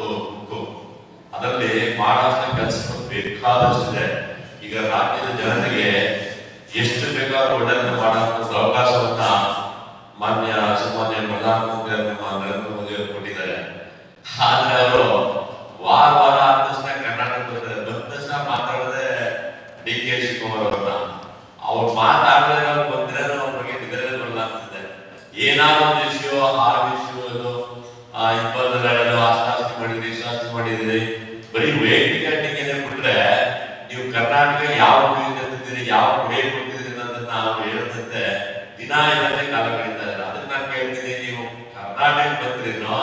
ಮತ್ತು ಉಕ್ಕು ಅದರಲ್ಲಿ ಮಹಾರಾಷ್ಟ್ರ ಕೆಲಸ ಬೇಕಾದಷ್ಟಿದೆ. ಈಗ ರಾಜ್ಯದ ಜನರಿಗೆ ಎಷ್ಟು ಬೇಕಾದ್ರೂ ಒಳ್ಳೆಯದನ್ನು ಮಾಡುವಂತ ಅವಕಾಶವನ್ನ ಮಾನ್ಯ ಸನ್ಮಾನ್ಯ ಪ್ರಧಾನಮಂತ್ರಿ ನರೇಂದ್ರ ಮೋದಿ ಅವರು ಕೊಟ್ಟಿದ್ದಾರೆ. ಆದ್ರೆ ಮಾಡಿದಿರಿ ಬರೀ ವೈಯಕ್ತಿಕ ಟೀಕೆನೆ ಬಿಟ್ರೆ ನೀವು ಕರ್ನಾಟಕ ಯಾವ ಗುರಿ ತಂದಿದ್ದೀರಿ ಯಾವ ಗುರಿ ಕೊಡ್ತಿದ್ದೀರಿ ಅನ್ನೋದನ್ನ ಅವ್ರು ಹೇಳದಂತೆ ದಿನ ಇದನ್ನೇ ಕಾಲ ಕಳೀತಾ ಇದ್ದಾರೆ ಅದನ್ನ ನಾನು ಕೇಳ್ತೀನಿ ನೀವು ಕರ್ನಾಟಕ ಬಂದ್ರೇನೋ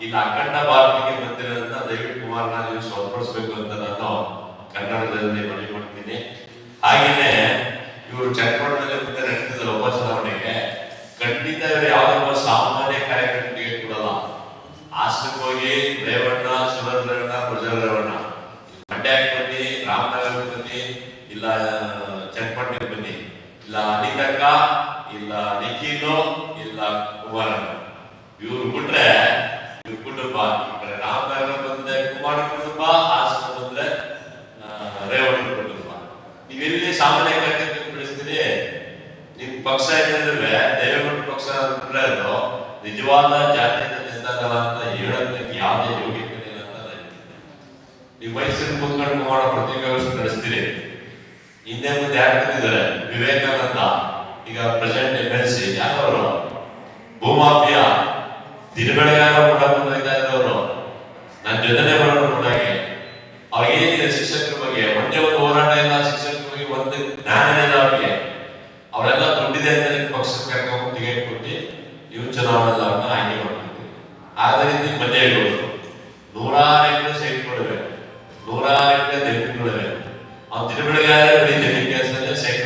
ಇಲ್ಲ ಅಖಂಡ ಭಾರತಕ್ಕೆ ಬಂದಿರೋದನ್ನ ದಯವಿಟ್ಟು ಕುಮಾರನ ನೀವು ಸ್ವಲ್ಪಡಿಸ್ಬೇಕು ಅಂತ ನಾನು ಕನ್ನಡದಲ್ಲಿ ಮನವಿ ಮಾಡ್ತೀನಿ ಹಾಗೇನೆ ಇವರು ಚಕ್ರವರ್ತಿ ಇಲ್ಲ ಚಟ್ಪಟ್ಟೆ ಬನ್ನಿ. ಇಲ್ಲ ಅನಿತಕ್ಕ, ಇಲ್ಲ ನಿಖಿಲು, ಇಲ್ಲ ಕುಮಾರಣ್ಣ. ಇವ್ರು ಬಿಟ್ರೆ, ಇವ್ರ ಕುಟುಂಬ ಈ ಕಡೆ ರಾಮನಗರ ಬಂದ್ರೆ ಕುಮಾರ ಕುಟುಂಬ ಹಾಸನ ಬಂದ್ರೆ ರೇವಣ್ಣ ಕುಟುಂಬ ನೀವೆಲ್ಲಿ ಸಾಮಾನ್ಯ ಕಾರ್ಯಕರ್ತರಿಗೆ ಬಿಡಿಸ್ತೀರಿ? ನಿಮ್ ಪಕ್ಷ ಇದ್ರೆ ದೇವೇಗೌಡ ಪಕ್ಷ ಅಂದ್ರೆ ಅದು ನಿಜವಾದ ಜಾತಿ ನಿಂತಾಗಲ್ಲ ಅಂತ ಹೇಳೋದಕ್ಕೆ ಯಾವುದೇ ಯೋಗ್ಯತೆ ಇಲ್ಲ ನೀವು ಮೈಸೂರು ಕೂತ್ಕೊಂಡು ಮಾಡೋ ನಡೆಸ್ತೀರಿ ಹಿಂದೆ ಮುಂದೆ ಯಾರು ವಿವೇಕಾನಂದ. ಈಗ ಪ್ರೆಸೆಂಟ್ ಎಂ ಎಲ್ ಸಿ ಯಾರವರು ಭೂಮಾಫಿಯಾ. ದಿನಬೆಳಗಾಗ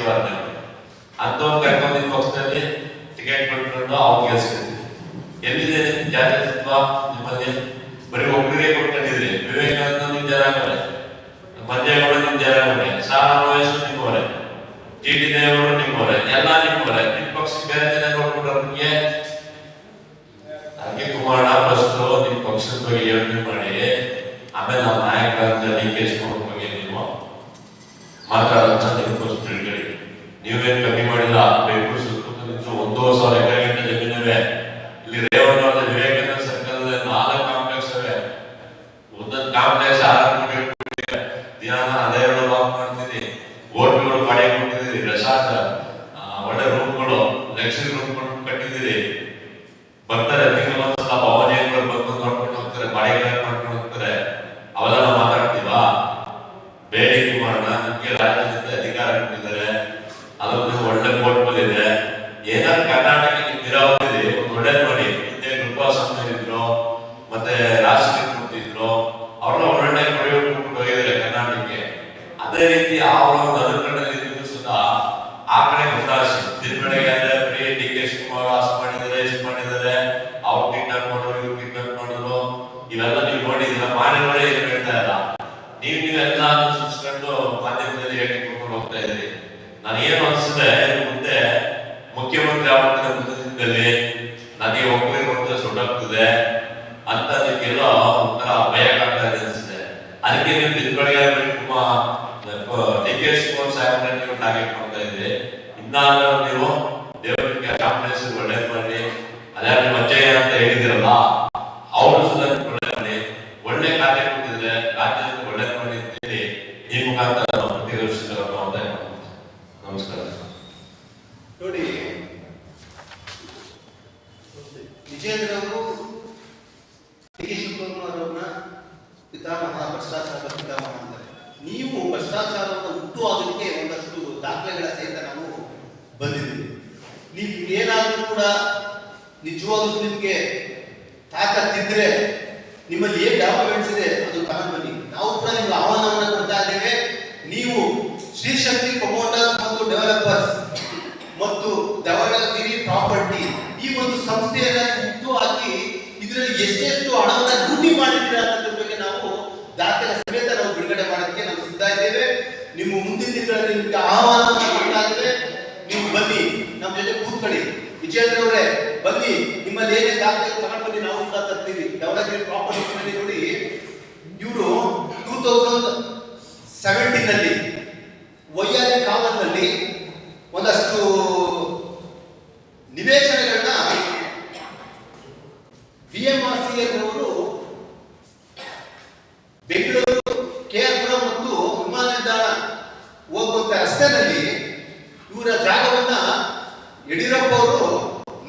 vardı. ನೀವೇನ್ ಕಮ್ಮಿ ಮಾಡಿಲ್ಲ. ಬೆಂಗಳೂರು ಸುತ್ತಮುತ್ತ ಒಂದೂವರೆ ಸಾವಿರ ಪೋರ್ಟ್ಬಲ್ ಇದೆ ಏನಾದ್ರು ಮುಖ್ಯಮಂತ್ರಿ ಆಗ್ಬಿಟ್ಟಿದೆ ಮುಂದಿನ ದಿನದಲ್ಲಿ ನನಗೆ ಒಬ್ಬರಿಗೆ ಹೋಗ್ತದೆ ಸುಡಾಗ್ತದೆ ಅಂತ ನಿಮ್ಗೆಲ್ಲ ಒಂಥರ ಭಯ ಕಾಡ್ತಾ ಇದೆ ಅನ್ಸಿದೆ ಅದಕ್ಕೆ ನೀವು ದಿನಗಳಿಗೆ ಬರೀ ತುಂಬಾ ಡಿ ಕೆ ಶಿವಕುಮಾರ್ ಸಾಹೇಬ್ರ ನೀವು ಟಾರ್ಗೆಟ್ ಮಾಡ್ತಾ ಇದ್ರಿ ಇನ್ನಾದ್ರೂ ವಿಜೇಂದ್ರ ಅವರು ಕೆ ಶಿವಕುಮಾರ್ ಅವ್ರನ್ನ ಪಿತಾಮಹ, ಭ್ರಷ್ಟಾಚಾರದ ಪಿತಾಮಹ ಅಂತಾರೆ. ನೀವು ಭ್ರಷ್ಟಾಚಾರವನ್ನು ಹುಟ್ಟು ಆಗೋದಕ್ಕೆ ಒಂದಷ್ಟು ದಾಖಲೆಗಳ ಸಹಿತ ನಾವು ಬಂದಿದ್ದೀವಿ. ನೀವು ಏನಾದರೂ ಕೂಡ ನಿಜವಾಗ್ಲೂ ನಿಮಗೆ ತಾಕತ್ತಿದ್ರೆ ನಿಮ್ಮಲ್ಲಿ ಏನ್ ಡಾಕ್ಯುಮೆಂಟ್ಸ್ ಇದೆ, ಅದು ತಗೊಂಡು ಬನ್ನಿ. ನಾವು ಕೂಡ ನಿಮ್ಗೆ ಆಹ್ವಾನವನ್ನು ಕೊಡ್ತಾ ಇದ್ದೇವೆ. ನೀವು ಶ್ರೀಶಕ್ತಿ ಪ್ರಮೋಟರ್ಸ್ ಮತ್ತು ಡೆವಲಪರ್ಸ್ ಮತ್ತು ಧವಳಗಿರಿ ಪ್ರಾಪರ್ಟಿ ಈ ಒಂದು ಸಂಸ್ಥೆಯನ್ನ ಹುಟ್ಟು ಹಾಕಿ ಇದರಲ್ಲಿ ಎಷ್ಟೆಷ್ಟು ಹಣವನ್ನ ಲೂಟಿ ಮಾಡಿದ್ದೀರಾ ಅನ್ನೋದ್ರ ಬಗ್ಗೆ ನಾವು ದಾಖಲೆ ಸಮೇತ ನಾವು ಬಿಡುಗಡೆ ಮಾಡೋದಕ್ಕೆ ನಾವು ಸಿದ್ಧ ಇದ್ದೇವೆ ನಿಮ್ಮ ಮುಂದಿನ ದಿನಗಳಲ್ಲಿ ನಿಮ್ಗೆ ಆಹ್ವಾನ ಇದ್ದೇವೆ ನೀವು ಬನ್ನಿ, ನಮ್ಮ ಜೊತೆ ಕೂತ್ಕೊಳ್ಳಿ. ವಿಜೇಂದ್ರ ಅವರೇ, ಬನ್ನಿ. ನಿಮ್ಮಲ್ಲಿ ಏನೇ ದಾಖಲೆ ತಗೊಂಡು ಬನ್ನಿ ನಾವು ಕೂಡ ತರ್ತೀವಿ. ದಾವಣಗೆರೆ ಪ್ರಾಪರ್ಟಿ ನೋಡಿ. ಇವರು ಟೂ ತೌಸಂಡ್ ಸೆವೆಂಟೀನ್ ಅಲ್ಲಿ ವೈಯಾಲಿ ಕಾವಲ್ನಲ್ಲಿ ಒಂದಷ್ಟು ನಿವೇಶನಗಳನ್ನ ಬಿ ಎಂ ಆರ್ ಸಿ ಅವರು ಬೆಂಗಳೂರು ಕೆ ಆರ್ ಪುರಂ ಮತ್ತು ವಿಮಾನ ನಿಲ್ದಾಣ ಹೋಗುವಂತ ರಸ್ತೆನಲ್ಲಿ ಇವರ ಜಾಗವನ್ನ ಯಡಿಯೂರಪ್ಪ ಅವರು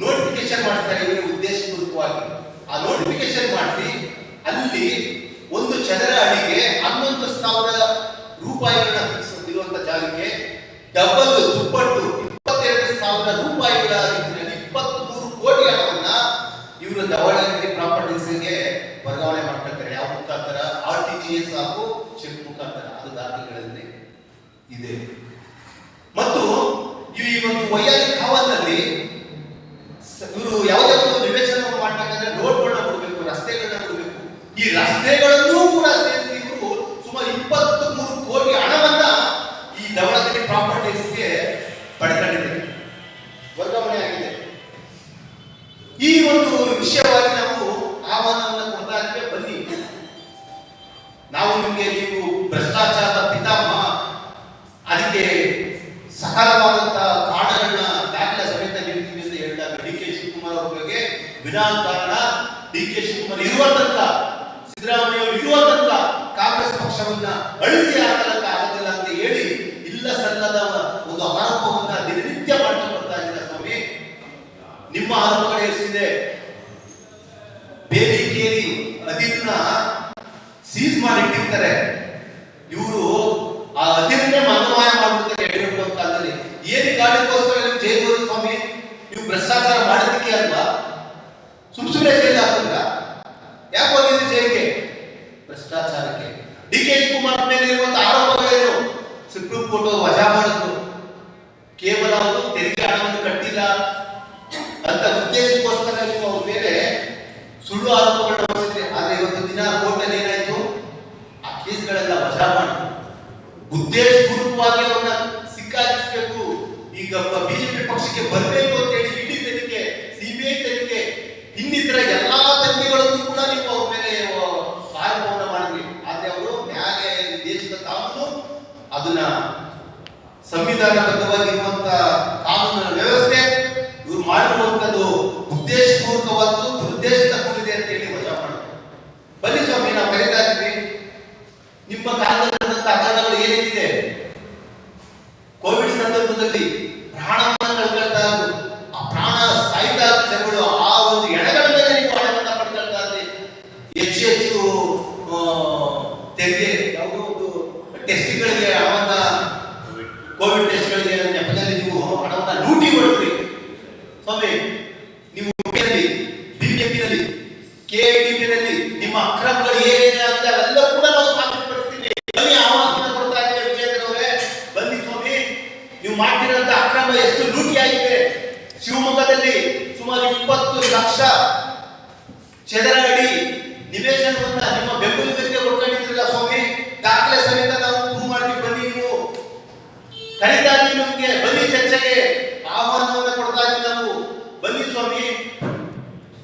ನೋಟಿಫಿಕೇಶನ್ ಮಾಡ್ತಾರೆ ಇವರ ಉದ್ದೇಶಪೂರ್ವಕವಾಗಿ ಆ ನೋಟಿಫಿಕೇಶನ್ ಮಾಡಿಸಿ ಅಲ್ಲಿ ಒಂದು ಚದರ ಅಡಿಗೆ ಹನ್ನೊಂದು ಸಾವಿರ ರೂಪಾಯಿಗಳನ್ನ ಫಿಕ್ಸ್ ಇರುವಂತ ಜಾಗಕ್ಕೆ ಡಬಲ್ ದುಪ್ಪಟ್ಟು ಇಪ್ಪತ್ತೆರಡು ಸಾವಿರ ರೂಪಾಯಿಗಳ ರೀತಿಯಲ್ಲಿ ಇಪ್ಪತ್ಮೂರು ಕೋಟಿ ಹಣವನ್ನ ಇವರು ದಾವಣಗೆರೆ ಪ್ರಾಪರ್ಟೀಸ್ಗೆ ವರ್ಗಾವಣೆ ಮಾಡ್ಕೊಳ್ತಾರೆ ಯಾವ ಮುಖಾಂತರ ಆರ್ ಟಿ ಸಾಕು ಚೆಕ್ ಮುಖಾಂತರ ಅದು ದಾಖಲೆಗಳಲ್ಲಿ ಇದೆ. ಮತ್ತು ಈ ಒಂದು ವೈಯಾಲಿ ನಾವು ನಿಮಗೆ ನೀವು ಭ್ರಷ್ಟಾಚಾರದ ಪಿತಾಮಹ, ಅದಕ್ಕೆ ಸಕಾಲವಾದಂತಹ ಕಾರಣಗಳನ್ನ ದಾಖಲೆ ಸಮೇತ ನೀಡ್ತೀವಿ ಅಂತ ಹೇಳಿದಾಗ ಡಿ ಕೆ ಶಿವಕುಮಾರ್ ಅವ್ರ ಬಗ್ಗೆ ವಿನಾಕಾರಣ ಡಿ ಕೆ ಶಿವಕುಮಾರ್ ಇರುವ ತನಕ ಸಿದ್ದರಾಮಯ್ಯ ಅವರು ಇರುವ ತನಕ ಕಾಂಗ್ರೆಸ್ ಪಕ್ಷವನ್ನ ಅಳಿಸಿ ಹಾಕಲಕ್ಕ ಆಗೋದಿಲ್ಲ ಅಂತ ಹೇಳಿ ಇಲ್ಲ ಸಲ್ಲದ ಒಂದು ಆರೋಪವನ್ನ ದಿನನಿತ್ಯ ಮಾಡ್ತಾ ಬರ್ತಾ ಇದ್ದೀರಾ ಸ್ವಾಮಿ ನಿಮ್ಮ ಆರೋಪಗಳು ಎಷ್ಟಿದೆ ಬೇಲಿಕೇರಿ ಅದಿರನ್ನ ಸೀಸ್ ಇವರು ಆ ಅದಿರನ್ನೇ ಮನಮಾಯ ಮಾಡ್ಬಿಡ್ತಾರೆ ಯಡಿಯೂರಪ್ಪ ಕಾಲದಲ್ಲಿ ಏನು ಕಾರಣಕ್ಕೋಸ್ಕರ ನೀವು ಸ್ವಾಮಿ? ನೀವು ಭ್ರಷ್ಟಾಚಾರ ಮಾಡೋದಕ್ಕೆ ಅಲ್ವಾ ಸುಮ್ ಸುಮ್ಮನೆ ಜೈಲು ಹಾಕಿದ್ರ ಯಾಕೆ ಹೋಗಿದ್ರಿ ಜೈಲಿಗೆ ಭ್ರಷ್ಟಾಚಾರಕ್ಕೆ ಡಿ ಕೆ ಶಿವಕುಮಾರ್ ಮೇಲೆ ಇರುವಂತ ಆರೋಪಗಳೇನು ಸುಪ್ರೀಂ ಕೋರ್ಟ್ ವಜಾ ಮಾಡಿದ್ರು ಕೇವಲ ಅವರು ತೆರಿಗೆ ಹಣವನ್ನು ಕಟ್ಟಿಲ್ಲ ಅಂತ ಉದ್ದೇಶಕ್ಕೋಸ್ಕರ ನೀವು ಅವ್ರ ಮೇಲೆ ಸುಳ್ಳು ಆರೋಪಗಳನ್ನ ಹೊರಿಸಿದ್ರಿ ಆದ್ರೆ ಇವತ್ತು ದಿನ ಕೋರ್ಟಲ್ಲಿ ಏನಾಯ್ತು ಆ ಕೇಸ್ಗಳೆಲ್ಲ ವಜಾ ಮಾಡಿದ್ರು ಉದ್ದೇಶಪೂರ್ವಕವಾಗಿ ಅವರನ್ನ ಸಿಕ್ಕಾಕಿಸ್ಬೇಕು. ಈಗ ಬಿಜೆಪಿ ಪಕ್ಷಕ್ಕೆ ಬರಬೇಕು ಅಂತ ಹೇಳಿ ಇಡೀ ತನಿಖೆ ಸಿಬಿಐ ತನಿಖೆ ಇನ್ನಿತರ ಎಲ್ಲಾ ತನಿಖೆಗಳನ್ನು ಕೂಡ ನೀವು ಅವ್ರ ಮೇಲೆ ಆರೋಪವನ್ನ ಮಾಡಿದ್ರಿ. ಆದ್ರೆ ಅವರು ನ್ಯಾಯ ದೇಶದ ಕಾನೂನು, ಅದನ್ನ ಸಂವಿಧಾನಬದ್ಧವಾಗಿರುವಂತ ಕಾನೂನಿನ ವ್ಯವಸ್ಥೆ, ಇವ್ರು ಮಾಡಿರುವಂತದ್ದು ಉದ್ದೇಶಪೂರ್ವಕವಾದ್ದು, ದುರುದ್ದೇಶದ ಕೂಡಿದೆ ಅಂತ ಹೇಳಿ ವಜಾ ಮಾಡಿದ್ರು ಬನ್ನಿ ಸ್ವಾಮಿ, ನಾವು ಕರೀತಾ ನಿಮ್ಮ ಕಾಲದಲ್ಲಿದ್ದಂತ ಕೋವಿಡ್ ಸಂದರ್ಭದಲ್ಲಿ ಪ್ರಾಣವನ್ನ ಕಳ್ಕೊಳ್ತಾ ಇದ್ರು ಮಾಡ್ತಿರೋಂಥ ಅಕ್ರಮ ಎಷ್ಟು ಲೂಟಿ ಆಗಿದೆ ಶಿವಮೊಗ್ಗದಲ್ಲಿ ಸುಮಾರು ಇಪ್ಪತ್ತು ಲಕ್ಷ ಚದರ ಅಡಿ ನಿವೇಶನವನ್ನ ನಿಮ್ಮ ಬೆಂಬಲಿಗರಿಗೆ ಕೊಡ್ಕೊಂಡಿದ್ರಲ್ಲ ಸ್ವಾಮಿ? ದಾಖಲೆ ಸಮೇತ ನಾವು ಪ್ರೂವ್ ಮಾಡ್ತೀವಿ. ಬನ್ನಿ ನೀವು. ಕರೀತಾ ನಿಮ್ಗೆ ಬನ್ನಿ ಚರ್ಚೆಗೆ ಆಹ್ವಾನವನ್ನು ಕೊಡ್ತಾ ಇದ್ದೀವಿ ನಾವು. ಬನ್ನಿ ಸ್ವಾಮಿ.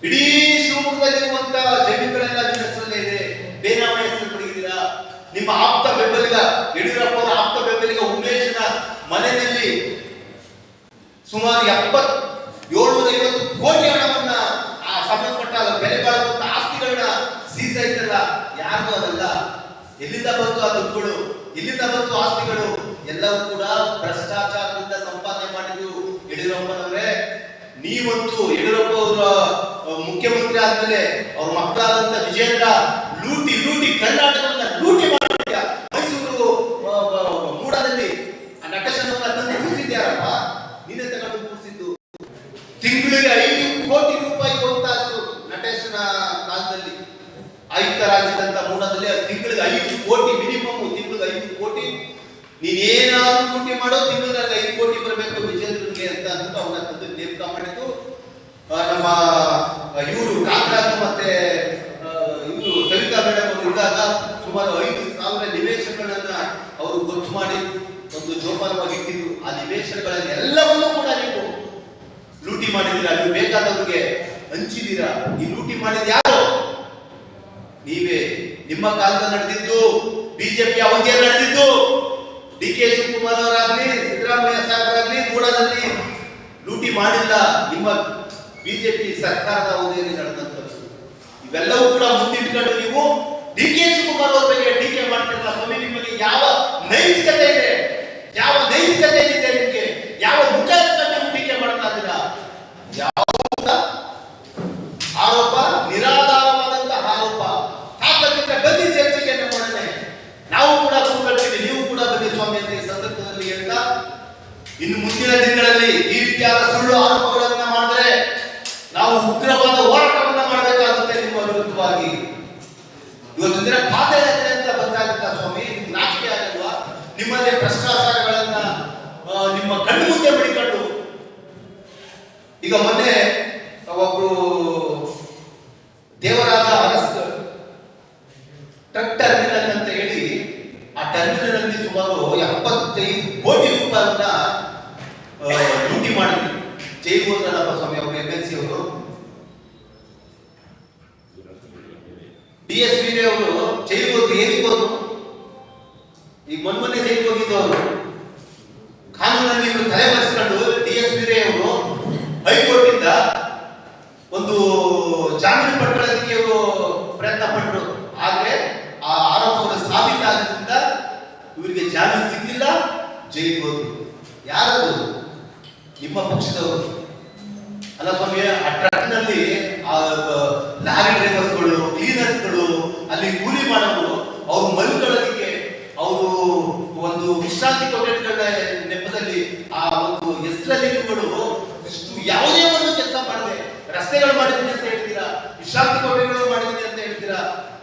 ಇಡೀ ಶಿವಮೊಗ್ಗದಲ್ಲಿರುವಂತ ಜಮೀನುಗಳೆಲ್ಲ ನಿಮ್ಮ ಹೆಸರಲ್ಲೇ ಇದೆ. ಬೇನಾಮ ಹೆಸರು ಪಡೆದಿದ್ದೀರಾ ನಿಮ್ಮ ಆಪ್ತ ಬೆಂಬಲಿಗ ಯಡಿಯೂರಪ್ಪ ಆಪ್ತ ಸುಮಾರು ಎಪ್ಪತ್ ಏಳ್ನೂರ ಐವತ್ತು ಕೋಟಿ ಹಣವನ್ನ ಆ ಸಂಬಂಧಪಟ್ಟ ಬೆಲೆ ಬಾಳುವಂತ ಆಸ್ತಿಗಳನ್ನ ಸೀಸ್ ಆಯ್ತಲ್ಲ ಯಾರಿಗೂ ಅದಲ್ಲ. ಎಲ್ಲಿಂದ ಬಂತು ಆ ದುಡ್ಡುಗಳು? ಎಲ್ಲಿಂದ ಬಂತು ಆಸ್ತಿಗಳು? ಎಲ್ಲವೂ ಕೂಡ ಭ್ರಷ್ಟಾಚಾರದಿಂದ ಸಂಪಾದನೆ ಮಾಡಿದ್ರು ಯಡಿಯೂರಪ್ಪನವರೇ. ನೀವಂತೂ ಯಡಿಯೂರಪ್ಪ ಅವರ ಮುಖ್ಯಮಂತ್ರಿ ಆದ್ಮೇಲೆ ಅವ್ರ ಮಕ್ಕಳಾದಂತ ವಿಜೇಂದ್ರ ಲೂಟಿ ಲೂಟಿ ಕರ್ನಾಟಕವನ್ನ ಲೂಟಿ ರೂಪಿಸಿದ್ದು ತಿಂಗಳಿಗೆ ಐದು ಕೋಟಿ ರೂಪಾಯಿ ಕೊಡ್ತಾ ಇತ್ತು ನಟೇಶನ ಕಾಲದಲ್ಲಿ. ಆಯುಕ್ತರಾಗಿದ್ದಂತ ಮೂಲದಲ್ಲಿ ತಿಂಗಳಿಗೆ ಐದು ಕೋಟಿ ಮಿನಿಮಮ್ ತಿಂಗಳಿಗೆ ಐದು ಕೋಟಿ. ನೀನೇನಾದ್ರು ಕೋಟಿ ಮಾಡೋ, ತಿಂಗಳಿಗೆ ಐದು ಕೋಟಿ ಬರಬೇಕು ವಿಜೇಂದ್ರನಿಗೆ ಅಂತ ಅಂತ ಅವನ ತಂದೆ ನೇಮಕ ಮಾಡಿದ್ದು. ನಮ್ಮ ಇವರು ಕಾಂಗ್ರಾಜ್ ಮತ್ತೆ ಇವರು ಸವಿತಾ ಮೇಡಮ್ ಅವರು ಇದ್ದಾಗ ಸುಮಾರು ಐದು ಸಾವಿರ ನಿವೇಶನಗಳನ್ನ ಅವರು ಗೊತ್ತು ಮಾಡಿ ಒಂದು ಜೋಪಾನವಾಗಿ ಇಟ್ಟಿದ್ದು ಆ ನಿವೇಶನಗಳನ್ನೆಲ್ಲವನ್ನೂ ಕೂಡ ಮಾಡಿದ್ದೀರಾ? ನೀವು ಬೇಕಾದವ್ರಿಗೆ ಹಂಚಿದ್ದೀರಾ? ಈ ಲೂಟಿ ಮಾಡಿದ ಯಾರು? ನೀವೇ. ನಿಮ್ಮ ಕಾಲದಲ್ಲಿ ನಡೆದಿದ್ದು ಬಿಜೆಪಿ ಅವಧಿಯ ನಡೆದಿದ್ದು ಡಿ ಕೆ ಶಿವಕುಮಾರ್ ಅವರಾಗ್ಲಿ, ಸಿದ್ದರಾಮಯ್ಯ ಸಾಹೇಬರಾಗ್ಲಿ ಕೂಡದಲ್ಲಿ ಲೂಟಿ ಮಾಡಿಲ್ಲ. ನಿಮ್ಮ ಬಿಜೆಪಿ ಸರ್ಕಾರದ ಅವಧಿಯಲ್ಲಿ ನಡೆದಂತ ಇವೆಲ್ಲವೂ ಕೂಡ ಮುಂದಿಟ್ಕೊಂಡು ನೀವು ಡಿ ಕೆ ಶಿವಕುಮಾರ್ ಅವ್ರ ಬಗ್ಗೆ ಟೀಕೆ ಮಾಡ್ತಿರಲ್ಲ. ಸ್ವಾಮಿ, ನಿಮಗೆ ಯಾವ ನೈತಿಕತೆ ಇದೆ? ಯಾವ ನೈತಿಕತೆ ಇದೆ ನಿಮಗೆ? ಯಾವ ಮುಖ ಇಟ್ಕೊಂಡು ನೀವು ಟೀಕೆ ಮಾಡ್ತಾ ಇದ್ದೀರಾ ಯಾವ 이것만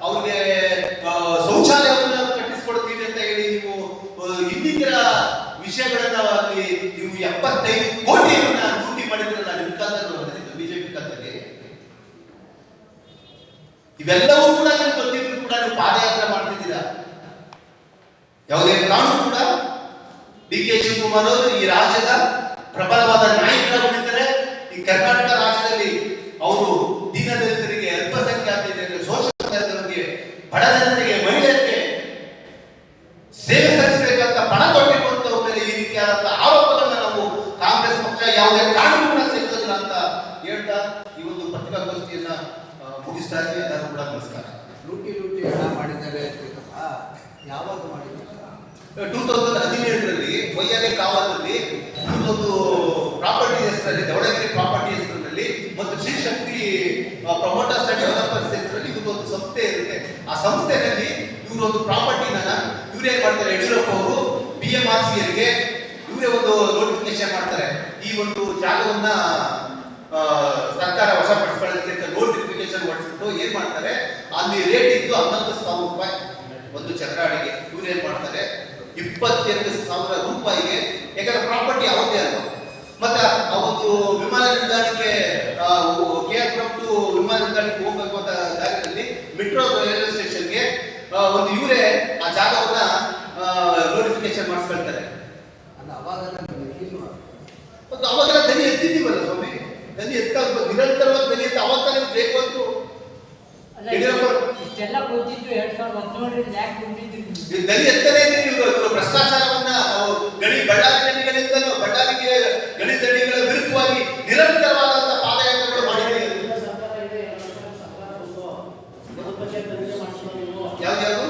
ಅವ್ರಿಗೆ ಶೌಚಾಲಯವನ್ನು ಕಟ್ಟಿಸಿಕೊಡ್ತೀವಿ ಅಂತ ಹೇಳಿ ನೀವು ಇನ್ನಿತರ ವಿಷಯಗಳನ್ನ ಅಲ್ಲಿ ನೀವು ಎಪ್ಪತ್ತೈದು ಕೋಟಿಯನ್ನ ಲೂಟಿ ಮಾಡಿದ್ರಲ್ಲ ಕಾಲದಲ್ಲಿ ಬಂದಿದ್ದು ಬಿಜೆಪಿ ಕಾಲದಲ್ಲಿ ಇವೆಲ್ಲವೂ ಕೂಡ ನಿಮ್ಗೆ ಗೊತ್ತಿದ್ರು ಕೂಡ ನೀವು ಪಾದಯಾತ್ರೆ ಮಾಡ್ತಿದ್ದೀರಾ? ಯಾವುದೇ ಕಾನೂನು ಕೂಡ? ಡಿ ಕೆ ಶಿವಕುಮಾರ್ ಅವರು ಈ ರಾಜ್ಯದ ಪ್ರಬಲವಾದ ನಾಯಕರಾಗಿದ್ದಾರೆ ಈ ಕರ್ನಾಟಕ ರಾಜ್ಯದಲ್ಲಿ ಅವರು ದೀನದಲಿತರಿಗೆ ಅಲ್ಪಸಂಖ್ಯಾತರಿಗೆ ಶೋಷಿತರಿಗೆ ಬಡ ಜನತೆಗೆ ಮಹಿಳೆಯರಿಗೆ ಸೇವೆ ಸಲ್ಲಿಸಬೇಕಂತ ಪಣ ತೊಟ್ಟಿರುವಂತವ್ರ ಮೇಲೆ ಈ ರೀತಿಯಾದಂತಹ ಆರೋಪಗಳನ್ನ ನಾವು ಕಾಂಗ್ರೆಸ್ ಪಕ್ಷ ಯಾವುದೇ ಕಾನೂನು ಕೂಡ ಸೇರಿಸೋದಿಲ್ಲ ಅಂತ ಹೇಳ್ತಾ ಈ ಒಂದು ಪತ್ರಿಕಾಗೋಷ್ಠಿಯನ್ನ ಆ, ಮುಗಿಸ್ತಾ ಇದ್ದೀವಿ ಎಲ್ಲರೂ ಕೂಡ ನಮಸ್ಕಾರ ಲೂಟಿ ಲೂಟಿ ಹಣ ಮಾಡಿದ್ದಾರೆ ಅಂತಕ್ಕಂಥ ಯಾವಾಗ ಮಾಡಿದ್ದಾರೆ ಟೂ ತೌಸಂಡ್ ಹದಿನೇಳರಲ್ಲಿ ವೈಯಾಲಿ ಕಾವಲಲ್ಲಿ ಒಂದು ಪ್ರಾಪರ್ಟಿ ಹೆಸರಲ್ಲಿ ದವಡಗಿರಿ ಪ್ರಾಪರ್ಟಿ ಹೆಸರಿನಲ್ಲಿ ಮತ್ತು Shri Shakti promoters and developers ಹೆಸರಲ್ಲಿ ಒಂದು ಸಂಸ್ಥೆ ಇರುತ್ತೆ. ಆ ಸಂಸ್ಥೆಯಲ್ಲಿ ಇವರು ಒಂದು ಪ್ರಾಪರ್ಟಿನ ಇವ್ರು ಮಾಡ್ತಾರೆ, ಯಡಿಯೂರಪ್ಪ ಅವರು ಬಿ ಎಂ ಆರ್ ಸಿ ಗೆ ಇವರೇ ಒಂದು ನೋಟಿಫಿಕೇಶನ್ ಮಾಡ್ತಾರೆ. ಈ ಒಂದು ಜಾಗವನ್ನ ಸರ್ಕಾರ ವಶಪಡಿಸ್ಕೊಳ್ಳೋದಕ್ಕೆ ಅಂತ ನೋಟಿಫಿಕೇಶನ್ ಹೊಡಿಸ್ಬಿಟ್ಟು ಏನ್ ಮಾಡ್ತಾರೆ, ಅಲ್ಲಿ ರೇಟ್ ಇದ್ದು ಹನ್ನೊಂದು ಸಾವಿರ ರೂಪಾಯಿ ಒಂದು ಚಕ್ರ ಅಡಿಗೆ. ಇವ್ರು ಏನ್ ಮಾಡ್ತಾರೆ ಇಪ್ಪತ್ತೆರಡು ಸಾವಿರ ರೂಪಾಯಿಗೆ ಯಾಕಂದ್ರೆ ಪ್ರಾಪರ್ಟಿ ಅವತ್ತೇ ಅಲ್ವಾ ಮತ್ತೆ ಅವತ್ತು ವಿಮಾನ ನಿಲ್ದಾಣಕ್ಕೆ ಕೆ ಆರ್ ಪುರಂ ಟು ವಿಮಾನ ನಿಲ್ದಾಣಕ್ಕೆ ಹೋಗ್ಬೇಕು ಅಂತ ಜಾಗದಲ್ಲಿ ಮೆಟ್ರೋ ರೈಲ್ವೆ ಸ್ಟೇಷನ್ಗೆ ಒಂದು ಇವರೇ ಆ ಜಾಗವನ್ನ ನೋಟಿಫಿಕೇಶನ್ ಮಾಡಿಸ್ಕೊಳ್ತಾರೆ. ಅಲ್ಲ ಅವಾಗೆಲ್ಲ ದನಿ ಎತ್ತಿದ್ದೀವಲ್ಲ ಸ್ವಾಮಿ? ದನಿ ಎತ್ತ ನಿರಂತರವಾಗಿ ದನಿ ಎತ್ತ ಅವಾಗ ತಾನೇ ಬೇಕು ಅಂತ. ದನಿ ಯಡಿಯೂರಪ್ಪ ಇಷ್ಟೆಲ್ಲ ಗೊತ್ತಿದ್ದು ಎರಡ್ ಸಾವಿರದ ಹದಿನೇಳರಲ್ಲಿ ಯಾಕೆ ಬಂದಿದ್ರಿ ನೀವು? ಈ ದನಿ ಎತ್ತನೇ ಇದ್ದೀವಿ ಇವರು ಇವರು ಭ್ರಷ್ಟಾಚಾರವನ್ನ ನಾವು ಗಣಿ ಬಳ್ಳಾರಿ ಗಣಿಗಳಿಂದಲೂ ಬಳ್ಳಾರಿಗೆ ಗಣಿ ದಣಿಗಳ ವಿರುದ್ಧವಾಗಿ ನಿರಂತರವಾದಂತಹ ಪಾದಯಾತ್ರೆಗಳು ಮಾಡಿದ್ದೀವಿ ಯಾವ್ದ್ಯಾವ್ದು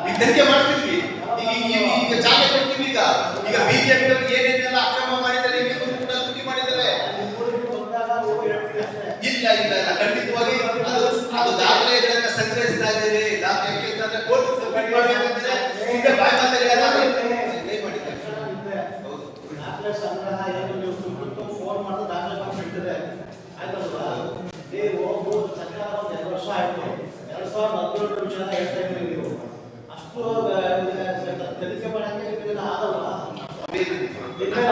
ಈಗ ತನಿಖೆ ಮಾಡ್ತಿದ್ವಿ ಈಗ ಈಗ ಜಾಗ ಕೊಡ್ತೀವಿ ಈಗ. ಈಗ ಬಿಜೆಪಿ ಅವ್ರಿಗೆ ಏನೇನೆಲ್ಲ ಅಕ್ರಮ ಮಾಡಿದ್ದಾರೆ ಇವ್ರು ಕೂಡ ಲೂಟಿ ಮಾಡಿದ್ದಾರೆ. ಇಲ್ಲ ಇಲ್ಲ ಇಲ್ಲ ಖಂಡಿತವಾಗಿ ಅದು ದಾಖಲೆಗಳನ್ನ ಸಂಗ್ರಹಿಸ್ತಾ ಇದ್ದೀರಿ. ದಾಖಲೆ ಯಾಕೆಂತಂದ್ರೆ ಕೋರ್ಟ್ ಸಬ್ಮಿಟ್ ಮಾಡ್ಬೇಕಂದ್ರೆ ಹಿಂದೆ ಬಾಯಿ ಮಾತಲ್ಲಿ ಏನಾದ್ರು ಏನು ನೀವು ಹೌದು. ಫೋನ್ ಮಾಡಿದ್ರೆ ದಾಖಲೆ ಮಾಡ್ಬಿಡ್ತಾರೆ ಆಯ್ತಲ್ವಾ? ನೀವು ಸರ್ಕಾರ ಒಂದು ಎರಡು ವರ್ಷ ಆಯ್ತು. ಎರಡ್ ಸಾವಿರದ ಹದಿನೇಳು ವಿಷಯ ಹೇಳ್ತಾ ಇದ್ದೀರಿ ನೀವು ಅಷ್ಟು ಆ, ತನಿಖೆ ಮಾಡಕ್ಕೆ ಇದೆಲ್ಲ ಆಗಲ್ಲ ಇದ್ರೆ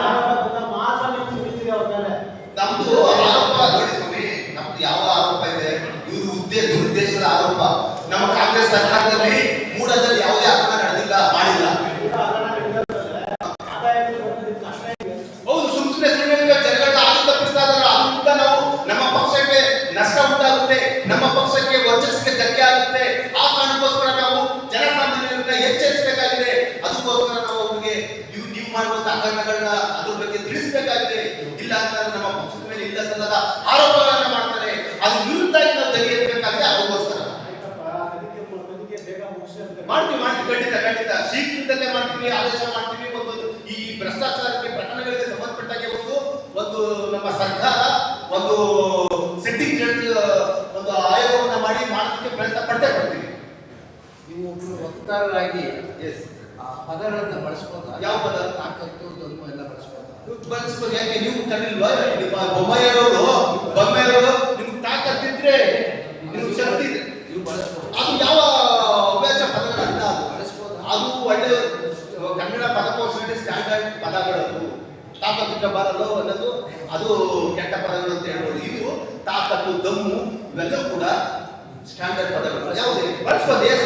ತಿಳಿಸಬೇಕಾಗಿದೆ. ಇಲ್ಲ ಅಂತ ನಮ್ಮ ಪಕ್ಷದ ಮೇಲೆ ಇಲ್ಲ ಸಲ್ಲದ ಆರೋಪಗಳನ್ನ ಮಾಡ್ತಾರೆ. ಅದು ವಿರುದ್ಧವಾಗಿ ನಾವು ತೆಗೆಯಬೇಕಾಗಿದೆ ಅದಕ್ಕೋಸ್ಕರ. ಮಾಡ್ತೀವಿ ಮಾಡ್ತೀವಿ. ಖಂಡಿತ ಖಂಡಿತ. ಶೀಘ್ರದಲ್ಲೇ ಮಾಡ್ತೀವಿ ಆದೇಶ ಮಾಡ್ತೀವಿ. ಒಂದು ಈ ಭ್ರಷ್ಟಾಚಾರಕ್ಕೆ ಪ್ರಕರಣಗಳಿಗೆ ಸಂಬಂಧಪಟ್ಟಾಗೆ ಒಂದು ಒಂದು ನಮ್ಮ ಸರ್ಕಾರ ಒಂದು ಸಿಟ್ಟಿಂಗ್ ಜಡ್ಜ್ ಒಂದು ಆಯೋಗವನ್ನ ಮಾಡಿ ಮಾಡೋದಕ್ಕೆ ಪ್ರಯತ್ನ ಪಟ್ಟೆ ಪಡ್ತೀವಿ ನೀವು ಒಬ್ಬರು ವಕ್ತಾರರಾಗಿ ಎಸ್ ಆ ಪದಗಳನ್ನು ಬಳಸ್ಬೋದು? ಯಾವ ಪದ? ತಾಕತ್ತು ದ್ವಂದ್ವ ಎಲ್ಲ ಬಳಸ್ಬೋದಾ ಯಾಕೆ? ನೀವು ಕಲಿಲ್ವಾ ನಿಮ್ಮ ಬೊಮ್ಮಾಯಿಯವರು ಬೊಮ್ಮಾಯಿಯವರು ನಿಮ್ಗೆ ತಾಕತ್ತಿದ್ರೆ ನಿಮ್ಗೆ ಶಕ್ತಿ ಇದೆ. ನೀವು ಬಳಸ್ಬೋದು ಅದು ಯಾವ ಅವ್ಯಾಚ ಪದಗಳಲ್ಲ ಅದು. ಬಳಸ್ಬೋದಾ ಅದು ಒಳ್ಳೆ, ಕನ್ನಡ ಪದಕೋಶದಲ್ಲಿ ಸ್ಟ್ಯಾಂಡರ್ಡ್ ಪದಗಳು. ತಾಕತ್ತಿದ್ದ ಬರಲು ಅನ್ನೋದು, ಅದು ಕೆಟ್ಟ ಪದಗಳು ಅಂತ ಹೇಳ್ಬೋದು. ಇದು ತಾಕತ್ತು, ದಮ್ಮು, ಇವೆಲ್ಲವೂ ಕೂಡ ಸ್ಟ್ಯಾಂಡರ್ಡ್ ಪದಗಳು. ಯಾವುದೇ, ಬಳಸ್ಬೋದು. ಎಸ್